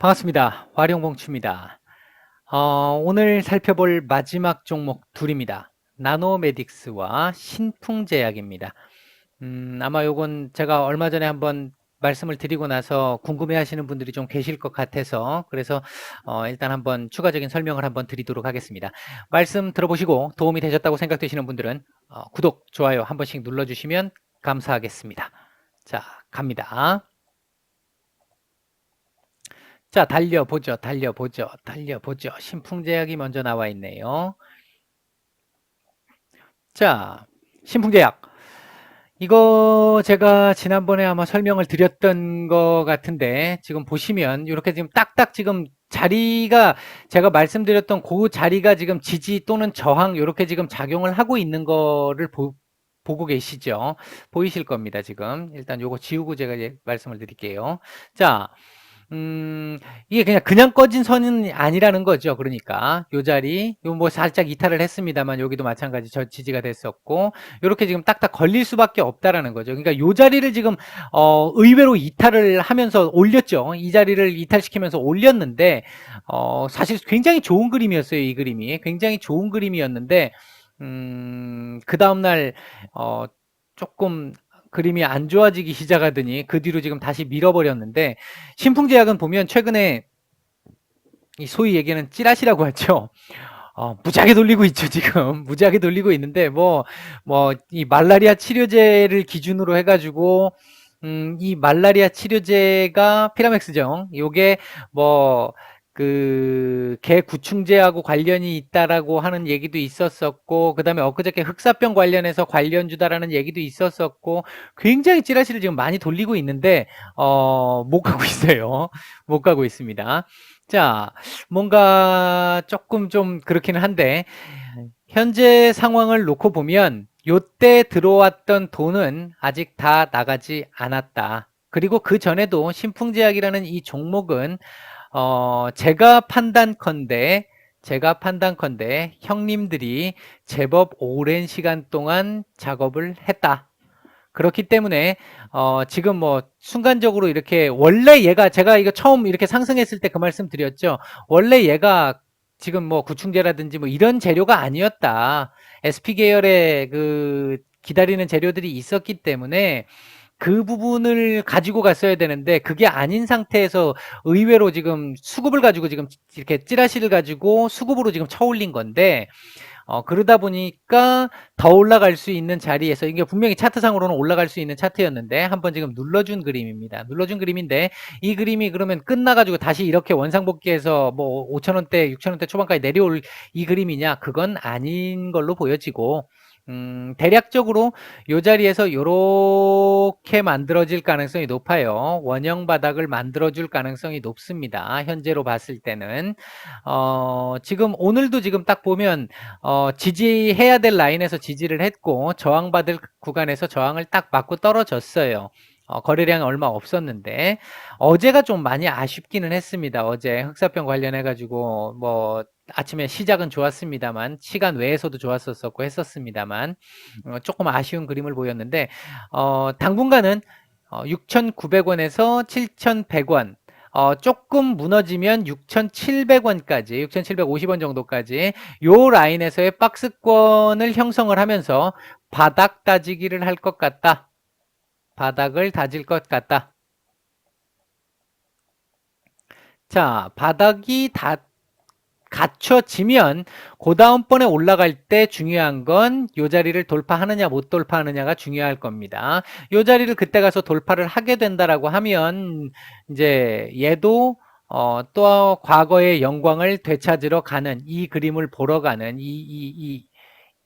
반갑습니다. 활용봉추입니다. 어, 오늘 살펴볼 마지막 종목 둘입니다. 나노메딕스와 신풍제약입니다. 음, 아마 요건 제가 얼마 전에 한번 말씀을 드리고 나서 궁금해 하시는 분들이 좀 계실 것 같아서 그래서 어, 일단 한번 추가적인 설명을 한번 드리도록 하겠습니다. 말씀 들어보시고 도움이 되셨다고 생각되시는 분들은 어, 구독, 좋아요 한 번씩 눌러주시면 감사하겠습니다. 자, 갑니다. 자, 달려보죠. 달려보죠. 달려보죠. 신풍제약이 먼저 나와 있네요. 자, 신풍제약. 이거 제가 지난번에 아마 설명을 드렸던 것 같은데 지금 보시면 이렇게 지금 딱딱 지금 자리가 제가 말씀드렸던 그 자리가 지금 지지 또는 저항 이렇게 지금 작용을 하고 있는 거를 보, 보고 계시죠? 보이실 겁니다, 지금. 일단 요거 지우고 제가 말씀을 드릴게요. 자, 음, 이게 그냥 그냥 꺼진 선은 아니라는 거죠. 그러니까 요 자리 요 뭐 살짝 이탈을 했습니다만 여기도 마찬가지 저 지지가 됐었고 요렇게 지금 딱딱 걸릴 수밖에 없다라는 거죠. 그러니까 요 자리를 지금 어 의외로 이탈을 하면서 올렸죠. 이 자리를 이탈시키면서 올렸는데 어 사실 굉장히 좋은 그림이었어요. 이 그림이 굉장히 좋은 그림이었는데 음, 그 다음 날 어 조금 그림이 안 좋아지기 시작하더니 그 뒤로 지금 다시 밀어버렸는데 신풍제약은 보면 최근에 이 소위 얘기하는 찌라시라고 하죠. 어, 무지하게 돌리고 있죠, 지금. 무지하게 돌리고 있는데, 뭐, 뭐, 이 말라리아 치료제를 기준으로 해가지고, 음, 이 말라리아 치료제가 피라맥스죠. 요게 뭐, 그, 개 구충제하고 관련이 있다라고 하는 얘기도 있었었고, 그 다음에 엊그저께 흑사병 관련해서 관련주다라는 얘기도 있었었고, 굉장히 찌라시를 지금 많이 돌리고 있는데, 어, 못 가고 있어요. 못 가고 있습니다. 자, 뭔가 조금 좀 그렇기는 한데, 현재 상황을 놓고 보면, 요때 들어왔던 돈은 아직 다 나가지 않았다. 그리고 그 전에도 신풍제약이라는 이 종목은 어, 제가 판단컨대, 제가 판단컨대 형님들이 제법 오랜 시간 동안 작업을 했다. 그렇기 때문에 어, 지금 뭐 순간적으로 이렇게 원래 얘가 제가 이거 처음 이렇게 상승했을 때 그 말씀 드렸죠. 원래 얘가 지금 뭐 구충제라든지 뭐 이런 재료가 아니었다. SP 계열의 그 기다리는 재료들이 있었기 때문에 그 부분을 가지고 갔어야 되는데 그게 아닌 상태에서 의외로 지금 수급을 가지고 지금 이렇게 찌라시를 가지고 수급으로 지금 쳐올린 건데 어, 그러다 보니까 더 올라갈 수 있는 자리에서 이게 분명히 차트상으로는 올라갈 수 있는 차트였는데 한번 지금 눌러준 그림입니다. 눌러준 그림인데 이 그림이 그러면 끝나가지고 다시 이렇게 원상복귀해서 뭐 5천 원대, 6천 원대 초반까지 내려올 이 그림이냐? 그건 아닌 걸로 보여지고 음, 대략적으로 이 자리에서 이렇게 만들어질 가능성이 높아요. 원형 바닥을 만들어줄 가능성이 높습니다. 현재로 봤을 때는 어, 지금 오늘도 지금 딱 보면 어, 지지해야 될 라인에서 지지를 했고 저항받을 구간에서 저항을 딱 맞고 떨어졌어요. 어, 거래량이 얼마 없었는데 어제가 좀 많이 아쉽기는 했습니다. 어제 흑사병 관련해 가지고 뭐 아침에 시작은 좋았습니다만 시간 외에서도 좋았었고 했었습니다만 어, 조금 아쉬운 그림을 보였는데 어, 당분간은 어, 6,900원에서 7,100원 어, 조금 무너지면 6,700원까지, 6,750원 정도까지 요 라인에서의 박스권을 형성을 하면서 바닥 따지기를 할 것 같다. 바닥을 다질 것 같다. 자, 바닥이 다 갖춰지면 그 다음번에 올라갈 때 중요한 건 요 자리를 돌파하느냐 못 돌파하느냐가 중요할 겁니다. 요 자리를 그때 가서 돌파를 하게 된다라고 하면 이제 얘도 어, 또 과거의 영광을 되찾으러 가는 이 그림을 보러 가는 이, 이, 이,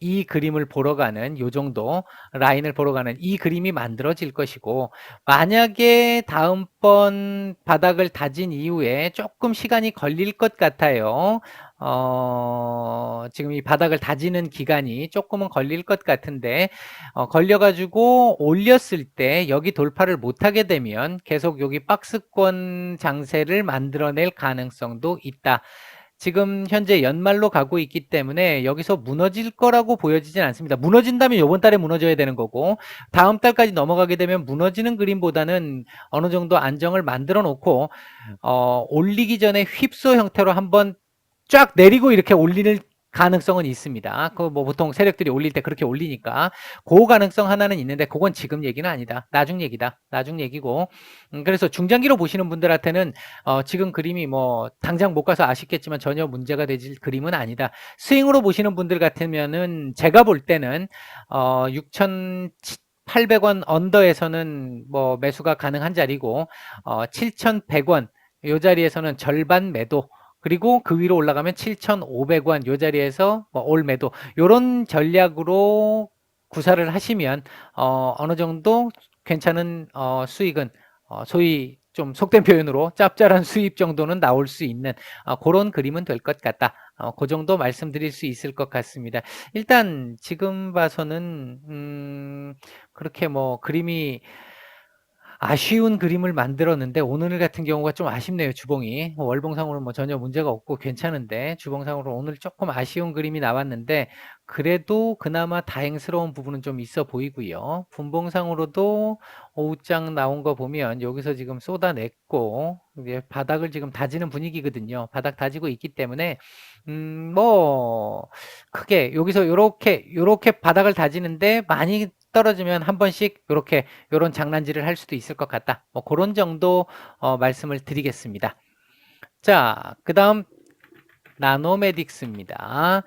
이 그림을 보러 가는 요 정도 라인을 보러 가는 이 그림이 만들어질 것이고 만약에 다음번 바닥을 다진 이후에 조금 시간이 걸릴 것 같아요. 어, 지금 이 바닥을 다지는 기간이 조금은 걸릴 것 같은데 어, 걸려가지고 올렸을 때 여기 돌파를 못하게 되면 계속 여기 박스권 장세를 만들어낼 가능성도 있다. 지금 현재 연말로 가고 있기 때문에 여기서 무너질 거라고 보여지진 않습니다. 무너진다면 이번 달에 무너져야 되는 거고 다음 달까지 넘어가게 되면 무너지는 그림보다는 어느 정도 안정을 만들어 놓고 어, 올리기 전에 휩소 형태로 한번 쫙 내리고 이렇게 올리는 가능성은 있습니다. 그 뭐 보통 세력들이 올릴 때 그렇게 올리니까 그 가능성 하나는 있는데 그건 지금 얘기는 아니다. 나중 얘기다. 나중 얘기고 음, 그래서 중장기로 보시는 분들한테는 어, 지금 그림이 뭐 당장 못 가서 아쉽겠지만 전혀 문제가 되질 그림은 아니다. 스윙으로 보시는 분들 같으면은 제가 볼 때는 어, 6,800원 언더에서는 뭐 매수가 가능한 자리고 어, 7,100원 요 자리에서는 절반 매도 그리고 그 위로 올라가면 7,500원 요 자리에서 뭐 올 매도 요런 전략으로 구사를 하시면 어, 어느 정도 괜찮은 어, 수익은 어, 소위 좀 속된 표현으로 짭짤한 수입 정도는 나올 수 있는 어, 그런 그림은 될 것 같다. 어, 그 정도 말씀드릴 수 있을 것 같습니다. 일단 지금 봐서는 음, 그렇게 뭐 그림이 아쉬운 그림을 만들었는데 오늘 같은 경우가 좀 아쉽네요 주봉이. 월봉상으로는 뭐 전혀 문제가 없고 괜찮은데 주봉상으로 오늘 조금 아쉬운 그림이 나왔는데 그래도 그나마 다행스러운 부분은 좀 있어 보이고요. 분봉상으로도 오후장 나온 거 보면 여기서 지금 쏟아냈고 이제 바닥을 지금 다지는 분위기거든요. 바닥 다지고 있기 때문에 음 뭐 크게 여기서 요렇게 요렇게 바닥을 다지는데 많이 떨어지면 한 번씩 이렇게 이런 장난질을 할 수도 있을 것 같다. 뭐 그런 정도 어, 말씀을 드리겠습니다. 자, 그 다음 나노메딕스입니다.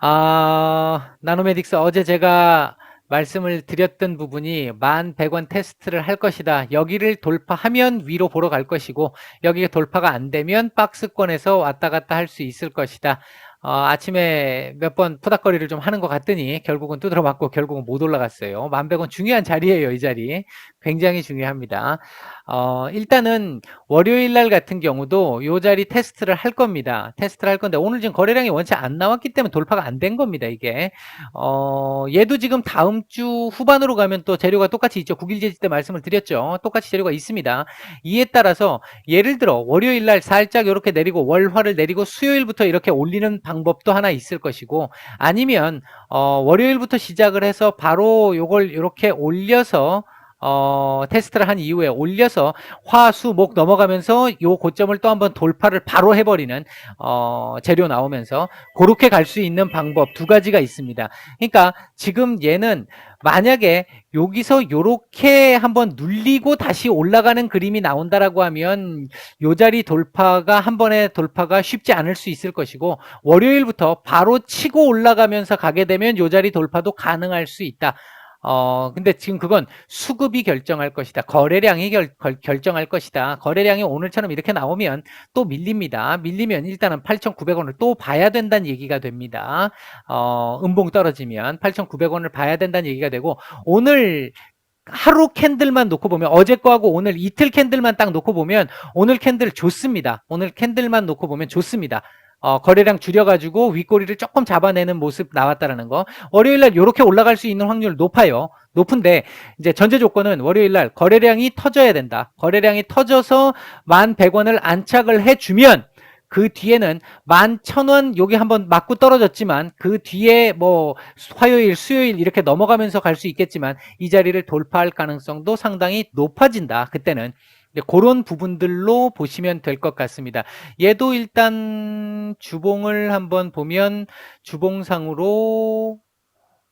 아, 나노메딕스 어제 제가 말씀을 드렸던 부분이 만 100원 테스트를 할 것이다. 여기를 돌파하면 위로 보러 갈 것이고 여기가 돌파가 안 되면 박스권에서 왔다 갔다 할 수 있을 것이다. 어, 아침에 몇 번 푸닥거리를 좀 하는 것 같더니 결국은 두드러 맞고 결국은 못 올라갔어요. 만백원 중요한 자리예요, 이 자리. 굉장히 중요합니다. 어, 일단은 월요일 날 같은 경우도 이 자리 테스트를 할 겁니다. 테스트를 할 건데 오늘 지금 거래량이 원체 안 나왔기 때문에 돌파가 안 된 겁니다, 이게. 어, 얘도 지금 다음 주 후반으로 가면 또 재료가 똑같이 있죠. 9일 제지 때 말씀을 드렸죠. 똑같이 재료가 있습니다. 이에 따라서 예를 들어 월요일 날 살짝 이렇게 내리고 월화를 내리고 수요일부터 이렇게 올리는 방법도 하나 있을 것이고 아니면 어, 월요일부터 시작을 해서 바로 요걸 이렇게 올려서 어, 테스트를 한 이후에 올려서 화, 수, 목 넘어가면서 요 고점을 또 한번 돌파를 바로 해버리는 어, 재료 나오면서 그렇게 갈 수 있는 방법 두 가지가 있습니다. 그러니까 지금 얘는 만약에 여기서 요렇게 한번 눌리고 다시 올라가는 그림이 나온다라고 하면 요 자리 돌파가 한 번에 돌파가 쉽지 않을 수 있을 것이고 월요일부터 바로 치고 올라가면서 가게 되면 요 자리 돌파도 가능할 수 있다. 어, 근데 지금 그건 수급이 결정할 것이다. 거래량이 결, 결정할 것이다. 거래량이 오늘처럼 이렇게 나오면 또 밀립니다. 밀리면 일단은 8,900원을 또 봐야 된다는 얘기가 됩니다. 어, 음봉 떨어지면 8,900원을 봐야 된다는 얘기가 되고, 오늘 하루 캔들만 놓고 보면 어제 거하고 오늘 이틀 캔들만 딱 놓고 보면 오늘 캔들 좋습니다. 오늘 캔들만 놓고 보면 좋습니다. 어, 거래량 줄여가지고 윗꼬리를 조금 잡아내는 모습 나왔다라는 거. 월요일날 이렇게 올라갈 수 있는 확률 높아요. 높은데 이제 전제 조건은 월요일날 거래량이 터져야 된다. 거래량이 터져서 만 100원을 안착을 해주면 그 뒤에는 만 천 원 여기 한번 맞고 떨어졌지만 그 뒤에 뭐 화요일 수요일 이렇게 넘어가면서 갈 수 있겠지만 이 자리를 돌파할 가능성도 상당히 높아진다 그때는 그런 부분들로 보시면 될 것 같습니다. 얘도 일단 주봉을 한번 보면 주봉상으로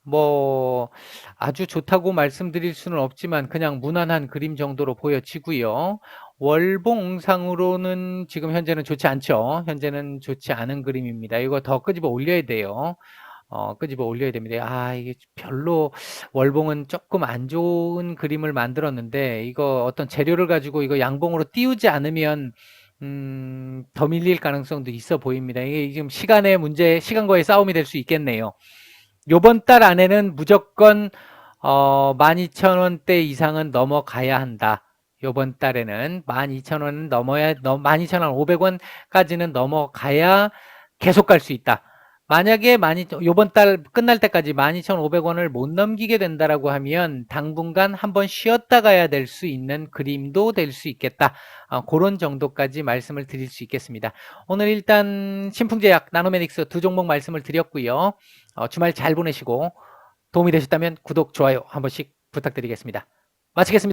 뭐 아주 좋다고 말씀드릴 수는 없지만 그냥 무난한 그림 정도로 보여지고요. 월봉상으로는 지금 현재는 좋지 않죠. 현재는 좋지 않은 그림입니다. 이거 더 끄집어 올려야 돼요. 어, 끄집어 올려야 됩니다. 아, 이게 별로 월봉은 조금 안 좋은 그림을 만들었는데 이거 어떤 재료를 가지고 이거 양봉으로 띄우지 않으면 음, 더 밀릴 가능성도 있어 보입니다. 이게 지금 시간의 문제, 시간과의 싸움이 될 수 있겠네요. 요번 달 안에는 무조건 어, 12,000 원대 이상은 넘어가야 한다. 요번 달에는 12,000 원은 넘어야 12,000원 500 원까지는 넘어가야 계속 갈 수 있다. 만약에 12,000 요번 달 끝날 때까지 12,500원을 못 넘기게 된다라고 하면 당분간 한번 쉬었다 가야 될 수 있는 그림도 될 수 있겠다. 어, 그런 정도까지 말씀을 드릴 수 있겠습니다. 오늘 일단 신풍제약, 나노메닉스 두 종목 말씀을 드렸고요. 어, 주말 잘 보내시고 도움이 되셨다면 구독, 좋아요 한 번씩 부탁드리겠습니다. 마치겠습니다.